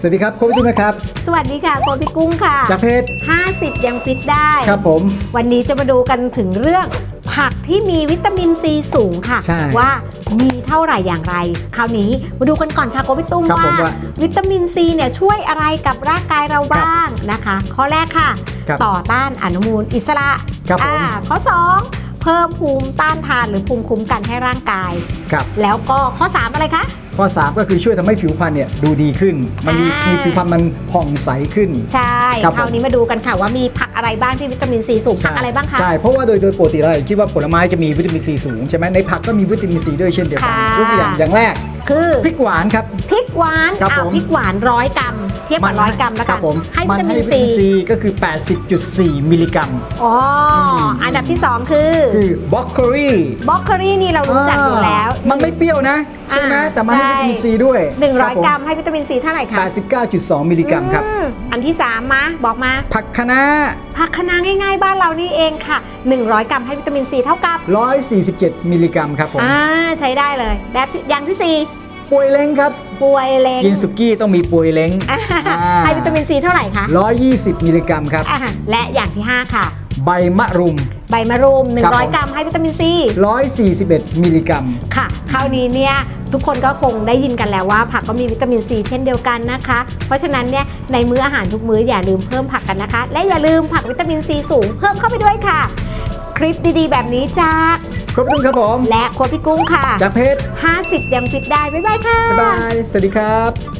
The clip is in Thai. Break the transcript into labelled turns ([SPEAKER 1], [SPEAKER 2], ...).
[SPEAKER 1] สวัสดีครับโค้ชตุ้มนะครับ
[SPEAKER 2] สวัสดีค่ะโคพี่กุ้งค่ะ
[SPEAKER 1] จากเพจ
[SPEAKER 2] 50 ยังฟิตได้
[SPEAKER 1] ครับผม
[SPEAKER 2] วันนี้จะมาดูกันถึงเรื่อง ผักที่มีวิตามินซีสูงค่ะ
[SPEAKER 1] ใช่
[SPEAKER 2] ว่ามีเท่าไหร่อย่างไร คราวนี้มาดูกันก่อนค่ะโกพี่ตุ้ม
[SPEAKER 1] ครับ
[SPEAKER 2] ว่า
[SPEAKER 1] ผมว่า
[SPEAKER 2] วิตามินซีเนี่ยช่วยอะไรกับร่างกายเราบ้างนะคะ ข้อแรกค่ะ
[SPEAKER 1] ครับ
[SPEAKER 2] ต่อต้านอนุมูลอิสระ
[SPEAKER 1] ครับผม
[SPEAKER 2] อ่าข้อ2เพิ่มภูมิต้านทานหรือภูมิคุ้มกันให้ร่างกาย
[SPEAKER 1] ครับ
[SPEAKER 2] แล้วก็ข้อ 3 อะไรคะ
[SPEAKER 1] ข้อ 3 ก็คือช่วยทำให้ผิวพรรณเนี่ยดูดีขึ้น มันมี
[SPEAKER 2] อ่ามี
[SPEAKER 1] มี ผิวพรรณมันผ่องใสขึ้น
[SPEAKER 2] ใช่
[SPEAKER 1] ครับผม
[SPEAKER 2] คราวนี้มาดูกันค่ะว่ามีผักอะไรบ้างที่วิตามินซีสูงผักอะไรบ้างคะ
[SPEAKER 1] ใช่ เพราะว่าโดยโดยปกติเราคิดว่าผลไม้จะมีวิตามินซีสูงใช่ไหมในผักก็มีวิตามินซีด้วยเช่นเดียวกัน
[SPEAKER 2] ค่ะ
[SPEAKER 1] ยกตัวอย่างอย่างแรก
[SPEAKER 2] คือ
[SPEAKER 1] พริกหวานครับ
[SPEAKER 2] พริกหวาน
[SPEAKER 1] ครับ
[SPEAKER 2] อ้าว
[SPEAKER 1] ผม
[SPEAKER 2] พริกหวานร้อยกรัม เทียบกับร้อยกรัมแล้ว
[SPEAKER 1] ค
[SPEAKER 2] กั
[SPEAKER 1] รั
[SPEAKER 2] น
[SPEAKER 1] บผม
[SPEAKER 2] ให้วิ
[SPEAKER 1] มัน
[SPEAKER 2] ตามิ
[SPEAKER 1] ให้
[SPEAKER 2] น
[SPEAKER 1] วิตา
[SPEAKER 2] ซี
[SPEAKER 1] มินซีก็คือ 80.4 มิลลิกรัม
[SPEAKER 2] อ๋ออ
[SPEAKER 1] ม
[SPEAKER 2] อันดับที่ 2 คือ
[SPEAKER 1] คือบล็อกโคลี
[SPEAKER 2] บล็อกโคลี่นี่เรารู้จักอยู่แล้ว
[SPEAKER 1] มันไม่เปรี้ยวนะ ใช่ไหม
[SPEAKER 2] อ่า
[SPEAKER 1] แต่มันให้วิตามิน
[SPEAKER 2] ใช่
[SPEAKER 1] ซีด้วย
[SPEAKER 2] 100 กรัมให้วิตามินซีเท่าไหร่คะ
[SPEAKER 1] 89.2 มิลลิกรัมครับ
[SPEAKER 2] อืมอันที่ 3 มา บอกมา
[SPEAKER 1] ผักคะน้า
[SPEAKER 2] ผักคะน้าง่ายๆ บ้านเรานี่เองค่ะ 100 กรัมให้วิตามินซีเท่ากับ
[SPEAKER 1] 147 มิลลิกรัมครับผม
[SPEAKER 2] อ่าใช้ได้เลย แบบที่อย่างที่
[SPEAKER 1] ป่วยเล้งครับ
[SPEAKER 2] 4 ป่วยเล้ง
[SPEAKER 1] กินสุกี้ต้องมีป่วยเล้ง
[SPEAKER 2] อ่า
[SPEAKER 1] อ่า
[SPEAKER 2] ให้วิตามินซีเท่าไหร่คะ
[SPEAKER 1] 120 มิลลิกรัมครับ
[SPEAKER 2] อ่าและอย่างที่ 5 ค่ะ
[SPEAKER 1] ใบมะรุม
[SPEAKER 2] ใบมะรุม
[SPEAKER 1] ครับผม
[SPEAKER 2] 100 กรัมให้วิตามินซี
[SPEAKER 1] 141 มิลลิกรัม
[SPEAKER 2] ค่ะ คราวนี้เนี่ยทุกคนก็คงได้ยินกันแล้วว่า ผักก็มีวิตามินซีเช่นเดียวกันนะคะ เพราะฉะนั้นเนี่ยในมื้ออาหารทุกมื้ออย่าลืมเพิ่มผักกันนะคะ และอย่าลืมผักวิตามินซีสูงเพิ่มเข้าไปด้วยค่ะ คลิปดีๆ แบบนี้จาก
[SPEAKER 1] ครบถ้วนครับผม
[SPEAKER 2] และครัวพี่กุ้งค่ะ
[SPEAKER 1] จากเพจ
[SPEAKER 2] 50 ยังฟิตได้ บ๊ายบายค่ะ
[SPEAKER 1] บ๊ายบาย สวัสดีครับ